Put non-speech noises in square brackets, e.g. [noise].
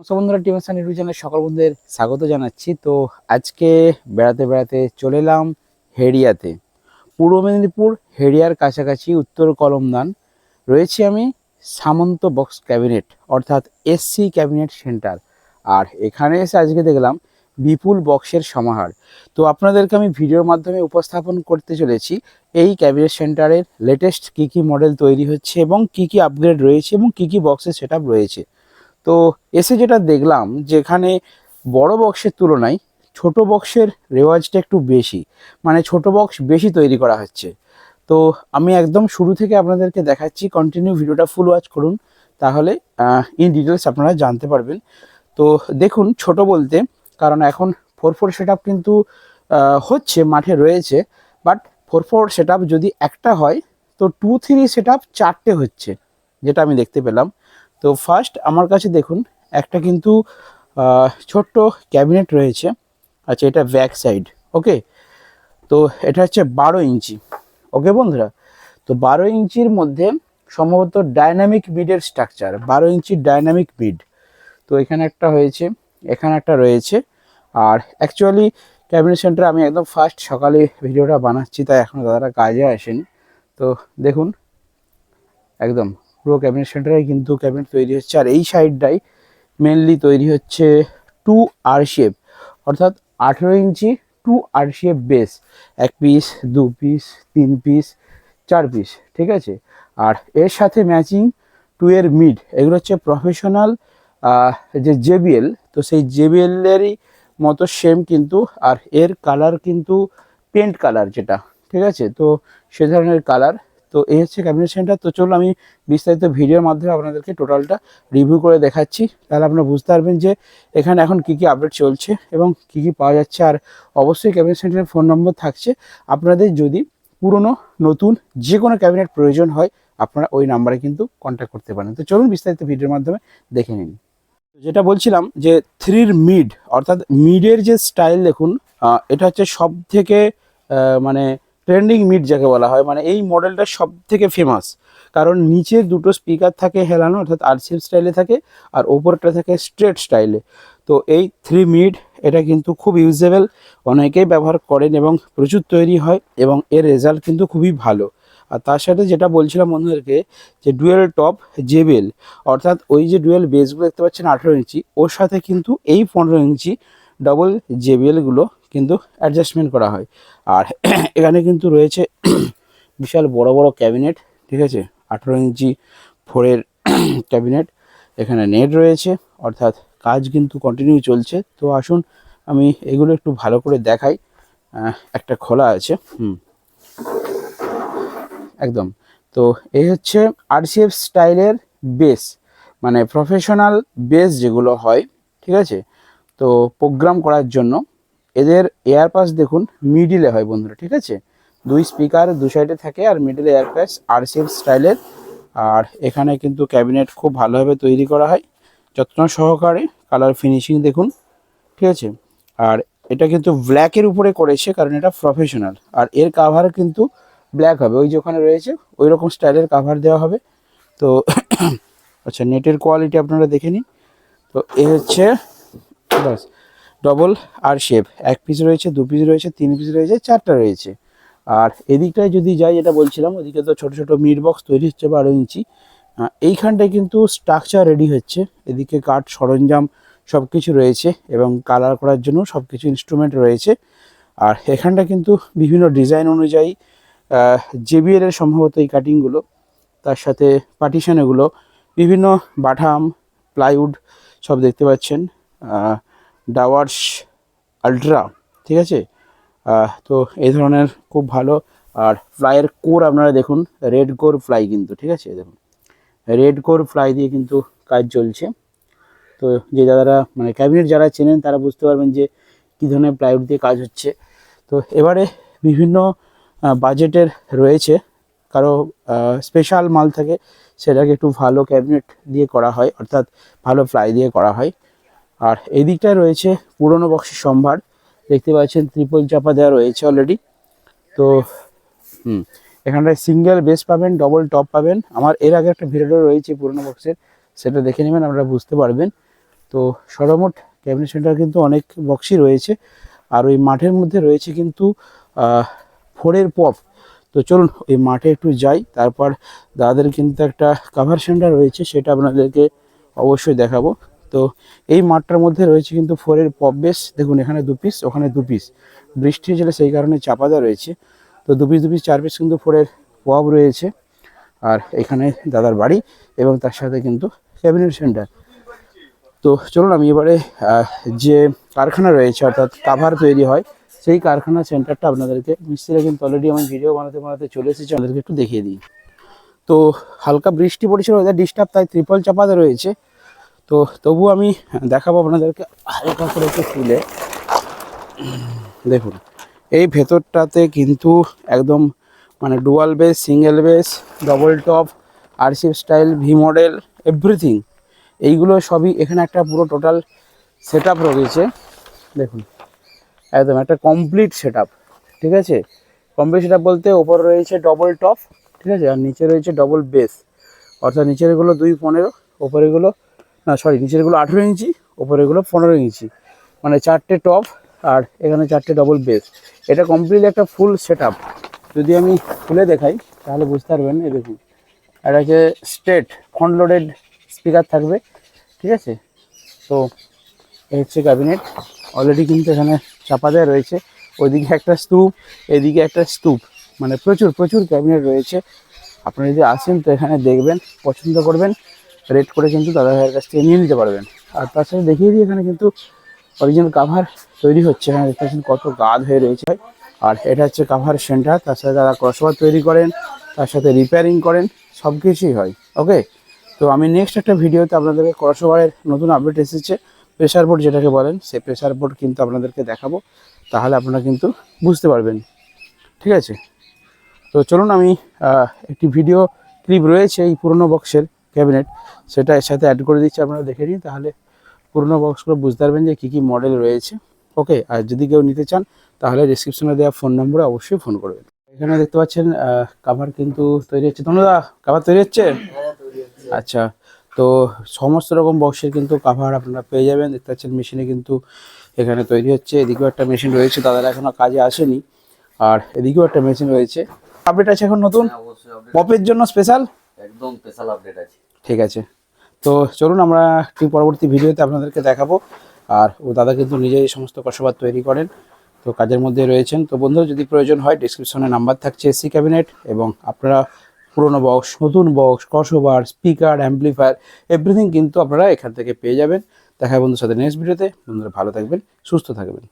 নমস্কার বন্ধুরা টিম সান চ্যানেলে সকল বন্ধুদের স্বাগত জানাচ্ছি। তো আজকে বেড়াতে বেড়াতে চলে এলাম হেরিয়াতে পূর্ব মেদিনীপুর হেরিয়ার কাছাকাছি উত্তর কলমদান। রয়েছি আমি সামন্ত বক্স ক্যাবিনেট, অর্থাৎ এসসি ক্যাবিনেট সেন্টার। আর এখানে এসে আজকে দেখলাম বিপুল বক্সের সমাহার। তো আপনাদেরকে আমি ভিডিওর মাধ্যমে উপস্থাপন করতে চলেছি, এই ক্যাবিনেট সেন্টারের লেটেস্ট কী কী মডেল তৈরি হচ্ছে এবং কী কী আপগ্রেড রয়েছে এবং কী কী বক্সের সেট রয়েছে। তো এসে যেটা দেখলাম, যেখানে বড় বক্সের তুলনায় ছোট বক্সের রেওয়াজটা একটু বেশি মানে ছোট বক্স বেশি তৈরি করা হচ্ছে। তো আমি একদম শুরু থেকে আপনাদেরকে দেখাচ্ছি কন্টিনিউ ভিডিওটা ফুল ওয়াচ করুন, তাহলে ইন ডিটেলস আপনারা জানতে পারবেন। তো দেখুন, ছোট বলতে, কারণ এখন ফোর ফোর সেট কিন্তু হচ্ছে, মাঠে রয়েছে বাট ফোর ফোর সেট যদি একটা হয়, তো টু থ্রি সেট চারটে হচ্ছে, যেটা আমি দেখতে পেলাম। তো ফার্স্ট আমার কাছে দেখুন, একটা কিন্তু ছোট্ট ক্যাবিনেট রয়েছে। আচ্ছা এটা ব্যাক সাইড ওকে তো এটা হচ্ছে বারো ইঞ্চি ওকে বন্ধুরা? তো বারো ইঞ্চির মধ্যে সম্ভবত ডাইনামিক মিডের স্ট্রাকচার বারো ইঞ্চির ডাইনামিক মিড তো এখানে একটা হয়েছে, এখানে একটা রয়েছে। আর অ্যাকচুয়ালি ক্যাবিনেট সেন্টার আমি একদম ফার্স্ট সকালে ভিডিওটা বানাচ্ছি, তাই এখনও দাদারা কাজে আসেনি। তো দেখুন, একদম পুরো ক্যাবিনেট সেন্টারে কিন্তু ক্যাবিনেট তৈরি হচ্ছে। আর এই সাইডটাই মেনলি তৈরি হচ্ছে টু আর শেপ অর্থাৎ আঠেরো ইঞ্চি টু আর শেপ বেস এক পিস দু পিস তিন পিস চার পিস ঠিক আছে? আর এর সাথে ম্যাচিং টু এর মিড এগুলো হচ্ছে প্রফেশনাল যে জেবিএল তো সেই জেবিএলেরই মতো সেম কিন্তু, আর এর কালার কিন্তু পেন্ট কালার যেটা, ঠিক আছে? তো সে ধরনের কালার তো এই হচ্ছে ক্যাবিনেট সেন্টার তো চলো আমি বিস্তারিত ভিডিওর মাধ্যমে আপনাদেরকে টোটালটা রিভিউ করে দেখাচ্ছি। তাহলে আপনারা বুঝতে পারবেন যে এখানে এখন কি কি আপডেট চলছে এবং কি কি পাওয়া যাচ্ছে। আর অবশ্যই ক্যাবিনেট সেন্টারের ফোন নম্বর থাকছে। আপনাদের যদি পুরনো, নতুন যে কোনো ক্যাবিনেট প্রয়োজন হয়, আপনারা ওই নাম্বারে কিন্তু কন্ট্যাক্ট করতে পারেন। তো চলুন বিস্তারিত ভিডিওর মাধ্যমে দেখে নিন। যেটা বলছিলাম যে থ্রির মিড অর্থাৎ মিডের যে স্টাইল দেখুন এটা হচ্ছে সব থেকে মানে ট্রেন্ডিং মিড যাকে বলা হয় মানে এই মডেলটা সব থেকে ফেমাস কারণ নিচে দুটো স্পিকার থাকে হেলানো, অর্থাৎ আরসিএফ স্টাইলে থাকে আর ওপরটা থাকে স্ট্রেট স্টাইলে তো এই থ্রি মিড এটা কিন্তু খুব ইউজেবল অনেকেই ব্যবহার করেন এবং প্রচুর তৈরি হয় এবং এর রেজাল্ট কিন্তু খুবই ভালো। আর তার সাথে যেটা বলছিলাম বন্ধুদেরকে, যে ডুয়েল টপ জেবেল অর্থাৎ ওই যে ডুয়েল বেসগুলো দেখতে পাচ্ছেন আঠেরো ইঞ্চি, ওর সাথে কিন্তু এই পনেরো ইঞ্চি ডবল জেবিএলগুলো কিন্তু অ্যাডজাস্টমেন্ট করা হয়। আর [clears throat] এখানে কিন্তু রয়েছে [clears throat] বিশাল বড় বড় ক্যাবিনেট ঠিক আছে? আঠেরো ইঞ্চি ফোরের ক্যাবিনেট [clears throat] এখানে নেট রয়েছে, অর্থাৎ কাজ কিন্তু কন্টিনিউ চলছে। তো আসুন আমি এগুলো একটু ভালো করে দেখাই। একটা খোলা আছে, হুম। একদম। তো এই হচ্ছে আরসিএফ স্টাইলের বেস মানে প্রফেশনাল বেস যেগুলো হয়, ঠিক আছে? তো প্রোগ্রাম করার জন্য এদের এয়ার পাস দেখুন মিডিলে হয় বন্ধুরা, ঠিক আছে? দুই স্পিকার দু সাইডে থাকে আর মিডিলে এয়ার পাস আরসিএফ স্টাইলের আর এখানে কিন্তু ক্যাবিনেট খুব ভালোভাবে তৈরি করা হয়, যত্ন সহকারে কালার ফিনিশিং দেখুন, ঠিক আছে? আর এটা কিন্তু ব্ল্যাকের উপরে করেছে কারণ এটা প্রফেশনাল আর এর কাভার কিন্তু ব্ল্যাক হবে, ওই যে ওখানে রয়েছে ওই রকম স্টাইলের কাভার দেওয়া হবে। তো [coughs] আচ্ছা নেটের কোয়ালিটি আপনারা দেখে নিন। তো এ হচ্ছে বাস ডবল আর শেপ এক পিস রয়েছে, দু পিস রয়েছে, তিন পিস রয়েছে, চারটা রয়েছে। আর এদিকটায় যদি যাই, যেটা বলছিলাম, ওদিকে তো ছোটো ছোটো মিড বক্স তৈরি হচ্ছে বারো ইঞ্চি। এইখানটায় কিন্তু স্ট্রাকচার রেডি হচ্ছে। এদিকে কাঠ, সরঞ্জাম সব কিছু রয়েছে এবং কালার করার জন্য সব কিছু ইনস্ট্রুমেন্ট রয়েছে। আর এখানটা কিন্তু বিভিন্ন ডিজাইন অনুযায়ী জেবিএল এর সম্ভবত এই কাটিংগুলো তার সাথে পার্টিশন এগুলো বিভিন্ন বাটাম প্লাইউড সব দেখতে পাচ্ছেন। ডাওয়ার্স আলট্রা, ঠিক আছে? তো এই ধরনের খুব ভালো। আর ফ্লাইয়ের কোর আপনারা দেখুন, রেড কোর ফ্লাই কিন্তু, ঠিক আছে? দেখুন, রেড কোর ফ্লাই দিয়ে কিন্তু কাজ চলছে। তো যে দাদারা মানে ক্যাবিনেট যারা চেনেন, তারা বুঝতে পারবেন যে কী ধরনের প্লাইউড দিয়ে কাজ হচ্ছে। তো এবারে বিভিন্ন বাজেটের রয়েছে। কারও স্পেশাল মাল থাকে, সেটাকে একটু ভালো ক্যাবিনেট দিয়ে করা হয়, অর্থাৎ ভালো ফ্লাই দিয়ে করা হয়। আর এই দিকটায় রয়েছে পুরনো বক্সের সম্ভার। দেখতে পাচ্ছেন ত্রিপল চাপা দেওয়া রয়েছে অলরেডি তো, হুম, এখানটায় সিঙ্গেল বেস পাবেন ডবল টপ পাবেন। আমার এর আগে একটা ভিডিও রয়েছে পুরনো বক্সের, সেটা দেখে নেবেন, আপনারা বুঝতে পারবেন। তো, সর্বমোট ক্যাবিনেট সেন্টার কিন্তু অনেক বক্সই রয়েছে। আর ওই মাঠের মধ্যে রয়েছে কিন্তু ফোরের পপ। তো চলুন, ওই মাঠে একটু যাই। তারপর দাদাদের কিন্তু একটা কাভার সেন্টার রয়েছে, সেটা আপনাদেরকে অবশ্যই দেখাবো। তো এই মাঠটার মধ্যে রয়েছে কিন্তু ফোরের পপ বেস দেখুন এখানে দু পিস ওখানে দু পিস বৃষ্টি হয়েছিল সেই কারণে চাপা দেওয়া রয়েছে। তো দু পিস দু পিস চার পিস কিন্তু ফোরের পব রয়েছে। আর এখানে দাদার বাড়ি এবং তার সাথে কিন্তু ক্যাবিনেট সেন্টার তো চলুন আমি এবারে যে কারখানা রয়েছে, অর্থাৎ কাভার তৈরি হয়, সেই কারখানা সেন্টারটা আপনাদেরকে, মিস্ত্রিরা কিন্তু অলরেডি আমি ভিডিও বানাতে বানাতে চলে এসেছি, আপনাদেরকে একটু দেখিয়ে দিই। তো হালকা বৃষ্টি পড়েছিল ওদের ডিস্টার্ব তাই ত্রিপল চাপাতে রয়েছে। তো তবু আমি দেখাবো আপনাদেরকে হালকা করে একটু তুলে। দেখুন, এই ভেতরটাতে কিন্তু একদম মানে dual base single base double top RCF style V model everything এইগুলো সবই এখানে একটা পুরো টোটাল সেট আপ রয়েছে। দেখুন, একদম একটা কমপ্লিট সেট ঠিক আছে? কমপ্লিট সেট বলতে ওপর রয়েছে ডবল টপ ঠিক আছে? আর নিচে রয়েছে ডবল বেস অর্থাৎ নিচেরগুলো দুই, পনেরো ওপরেগুলো না সরি নিচেরগুলো আঠেরো ইঞ্চি ওপরে ওপরেগুলো পনেরো ইঞ্চি। মানে চারটে টপ আর এখানে চারটে ডবল বেস এটা কমপ্লিট একটা ফুল সেট যদি আমি খুলে দেখাই, তাহলে বুঝতে পারবেন, এই দেখুন। এটা হচ্ছে স্টেট ফ্রন্ট লোডেড স্পিকার থাকবে, ঠিক আছে? তো এই হচ্ছে ক্যাবিনেট অলরেডি কিন্তু এখানে চাপা দেওয়া রয়েছে। ওইদিকে একটা স্তূপ এদিকে একটা স্তূপ মানে প্রচুর প্রচুর ক্যাবিনেট রয়েছে। আপনারা যদি আসেন তো এখানে দেখবেন, পছন্দ করবেন। রেট করে কিন্তু দাদা ভাইয়ের কাছ থেকে নিয়ে নিতে পারবেন। আর তার সাথে দেখিয়ে দিই, এখানে কিন্তু অরিজিনাল কাভার তৈরি হচ্ছে। এখানে দেখতে পাচ্ছেন কত গাদ হয়ে রয়েছে। আর এটা হচ্ছে কাভার সেন্টার তার সাথে তারা ক্রসওভার তৈরি করেন, তার সাথে রিপেয়ারিং করেন, সব কিছুই হয়। ওকে তো আমি নেক্সট একটা ভিডিওতে আপনাদেরকে ক্রসওভারের নতুন আপডেট এসেছে। প্রেশার বোর্ড যেটাকে বলেন, সেই প্রেশার বোর্ড কিন্তু আপনাদেরকে দেখাবো। তাহলে আপনারা কিন্তু বুঝতে পারবেন। ঠিক আছে? তো চলুন আমি একটি ভিডিও ক্লিপ রয়েছে এই পুরনো বক্সের ক্যাবিনেট সেটা এর সাথে অ্যাড করে দিচ্ছি আপনারা দেখে নিন তাহলে পুরনো বক্সগুলো বুঝতে পারবেন যে কী কী মডেল রয়েছে। ওকে আর যদি কেউ নিতে চান তাহলে ডিসক্রিপশনে দেওয়া ফোন নম্বরে অবশ্যই ফোন করবেন। এখানে দেখতে পাচ্ছেন কাভার কিন্তু তৈরি হচ্ছে। ধন্যদা কাভার তৈরি হচ্ছে? আচ্ছা তো সমস্ত রকম বক্সের কিন্তু কাভার আপনারা পেয়ে যাবেন। দেখতে পাচ্ছেন মেশিনে কিন্তু এখানে তৈরি হচ্ছে। এদিকেও একটা মেশিন রয়েছে তাদের এখনও কাজে আসেনি। আর এদিকেও একটা মেশিন রয়েছে। আপডেট আছে এখন নতুন? হ্যাঁ, পপের জন্য স্পেশাল একদম স্পেশাল আপডেট আছে। ঠিক আছে। তো চলুন আমরা একটি পরবর্তী ভিডিওতে আপনাদেরকে দেখাবো। আর ও দাদা কিন্তু নিজেই সমস্ত কসবাদ তৈরি করেন। তো কাজের মধ্যে রয়েছেন। তো বন্ধুরা, যদি প্রয়োজন হয় ডিসক্রিপশনে নাম্বার থাকছে এসি ক্যাবিনেট এবং আপনারা পুরনো বক্স নতুন বক্স কসবার স্পিকার অ্যাম্পলিফায়ার এভরিথিং কিন্তু আপনারা এখান থেকে পেয়ে যাবেন। দেখা বন্ধুর সাথে নেক্সট ভিডিওতে বন্ধুরা, ভালো থাকবেন, সুস্থ থাকবেন।